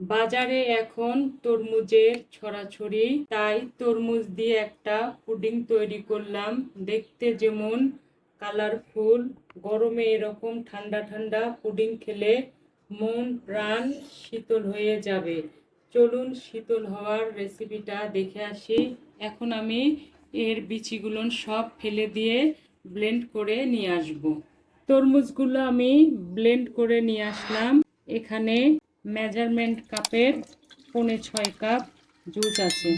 বাজারে এখন তরমুজের ছড়াছড়ি, তাই তরমুজ দিয়ে একটা পুডিং তৈরি করলাম। দেখতে যেমন কালারফুল, গরমে এরকম ঠান্ডা ঠান্ডা পুডিং খেলে মন, প্রাণ শীতল হয়ে যাবে। চলুন শীতল হওয়ার রেসিপিটা দেখে আসি। এখন আমি এর বিচিগুলো সব ফেলে দিয়ে ব্লেন্ড করে নিয়ে আসব। তরমুজগুলো আমি ব্লেন্ড করে নিয়ে আসলাম। এখানে মেজারমেন্ট কাপের পৌনে ছয় কাপ জুস আছে।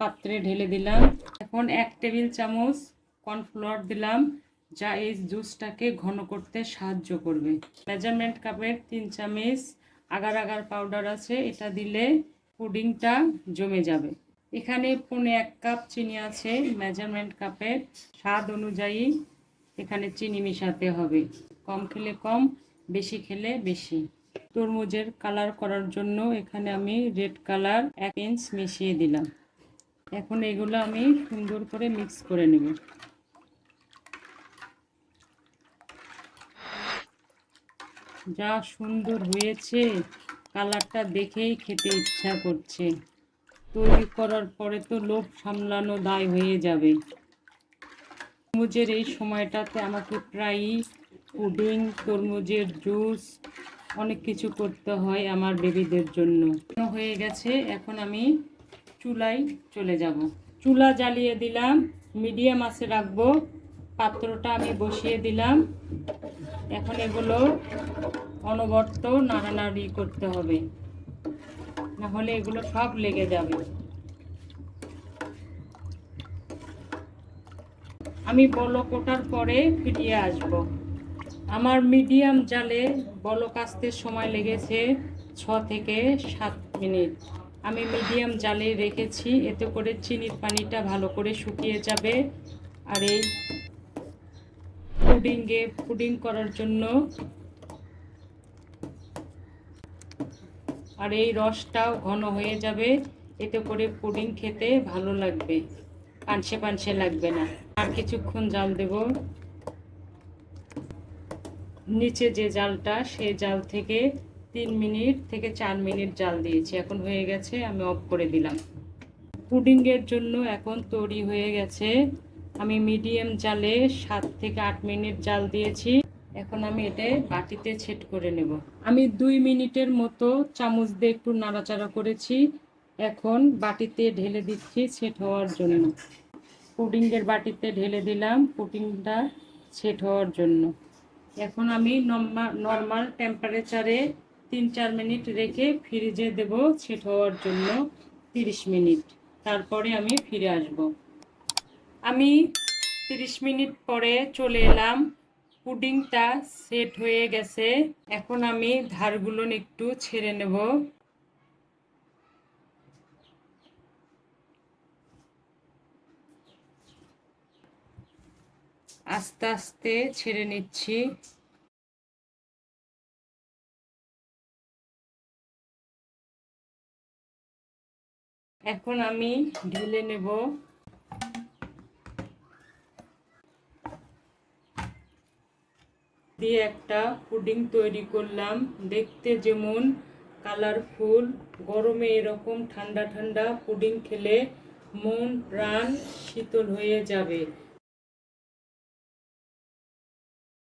পাত্রে ঢেলে দিলাম। এখন এক টেবিল চামচ কর্নফ্লাওয়ার দিলাম, যা এই জুসটাকে ঘন করতে সাহায্য করবে। মেজারমেন্ট কাপের তিন চামচ আগার আগার পাউডার আছে, এটা দিলে পুডিংটা জমে যাবে। এখানে পৌনে এক কাপ চিনি আছে। মেজারমেন্ট কাপের স্বাদ অনুযায়ী এখানে চিনি মেশাতে হবে। কম খেলে কম, বেশি খেলে বেশি। তরমুজের কালার করার জন্য এখানে আমি রেড কালার এক ইঞ্চ মিশিয়ে দিলাম। এখন এগুলো আমি সুন্দর করে মিক্স করে নেব। যা সুন্দর হয়েছে কালারটা দেখেই খেতে ইচ্ছা করছে। তৈরি করার পরে তো লোভ সামলানো দায় হয়ে যাবে। তরমুজের এই সময়টাতে আমাকে প্রায়ই পুডিং তরমুজের জুস অনেক কিছু করতে হয় আমার বেবিদের জন্য। হয়ে গেছে, এখন আমি চুলায় চলে যাব। চুলা জ্বালিয়ে দিলাম, মিডিয়াম আছে রাখব, পাত্রটা আমি বসিয়ে দিলাম। এখন এগুলো অনবর্ত নাড়ানাড়ি করতে হবে। না হলে এগুলো সব লেগে যাবে। আমি বলক ওঠার পরে ফিরিয়ে আসব। আমার মিডিয়াম জালে বলক আসতে সময় লেগেছে ছ থেকে সাত মিনিট। আমি মিডিয়াম জালে রেখেছি, এতে করে চিনির পানিটা ভালো করে শুকিয়ে যাবে। আর এই পুডিংয়ে পুডিং করার জন্য আর এই রসটাও ঘন হয়ে যাবে, এতে করে পুডিং খেতে ভালো লাগবে। পানসে পানসে লাগবে না। আর কিছুক্ষণ জাল দেব। নিচে যে জালটা, সেই জাল থেকে তিন মিনিট থেকে চার মিনিট জাল দিয়েছি। এখন হয়ে গেছে, আমি অফ করে দিলাম। পুডিংয়ের জন্য এখন তৈরি হয়ে গেছে। আমি মিডিয়াম জালে সাত থেকে আট মিনিট জাল দিয়েছি। এখন আমি এটা বাটিতে ছেট করে নেব। আমি দুই মিনিটের মতো চামচ দিয়ে একটু নাড়াচাড়া করেছি। এখন বাটিতে ঢেলে দিচ্ছি সেট হওয়ার জন্য। পুডিংয়ের বাটিতে ঢেলে দিলাম। পুডিংটা সেট হওয়ার জন্য। এখন আমি নর্মাল টেম্পারেচারে তিন, চার মিনিট রেখে ফ্রিজে দেব সেট হওয়ার জন্য তিরিশ মিনিট তারপরে আমি ফিরে আসব। আমি তিরিশ মিনিট পরে চলে এলাম। পুডিংটা সেট হয়ে গেছে। এখন আমি ধারগুলো একটু ছেড়ে নেব। আস্তে আস্তে ছেড়ে নিচ্ছি। এখন আমি ঢেলে নেব। দিয়ে একটা পুডিং তৈরি করলাম। দেখতে যেমন কালারফুল। গরমে এরকম ঠান্ডা ঠান্ডা পুডিং খেলে মন প্রাণ শীতল হয়ে যাবে।